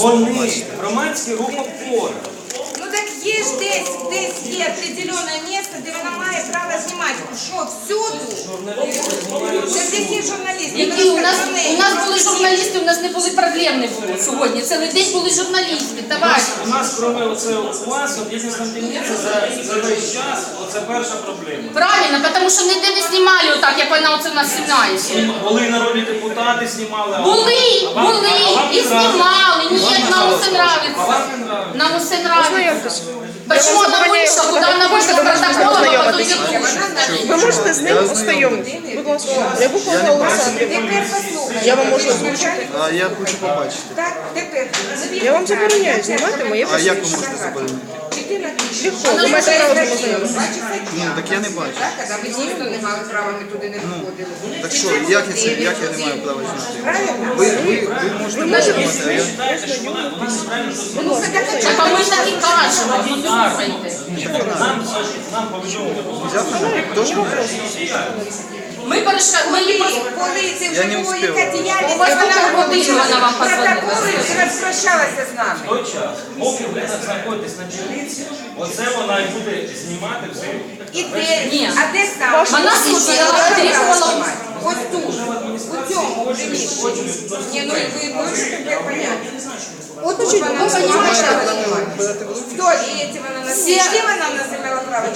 Вони громадський рух опора. Ну так є ж десь, десь є определенне місце, де вона має право знімати. Що, всюду? Це які журналісти? Які у нас у нас були журналісти, у нас не були проблем не було сьогодні. Цілий день були журналісти, У нас, товариші. у нас кроме оце у вас, от за, за весь час, оце перша проблема. Правильно, тому що ніде не знімали отак, як вона оце в нас знімає. Були народні депутати, знімали. а Були, а вам- були а вам і не знімали. Нам усе нравится. Нам усе нравится. Почему она вышла? Куда она вышла? Ви можете з ним ознайомитись? Будь ласка, я Бухова Олександрівна. Тепер послухай. Я вам можу озвучити. А я хочу побачити. Так, тепер. Я вам забороняю знімати моє А як ви можете заборонити? Право з ним ознайомитися. Ну, так я не бачу. Так, ви дійсно не мали права, ми туди не виходили. Так що, як я це, як я не маю права знати? Ви, ви, ви можете бачити, Ну, Так, а ми ж так і кажемо, ну слухайте. Нам, повідомили. Ми перейшли, ми її це Я вже не діяльність, У вас вона скільки вона вам позвонила? протоколи розпрощалася з нами. той час, поки ви знаходитесь на дільниці, оце вона і буде знімати все. І де, Ні. а де саме? Вона сиділа, отримувала. Ось тут, у цьому приміщенні. Ні, ну ви можете таке поняти. От тут вона почала знімати. Хто діється вона имела право?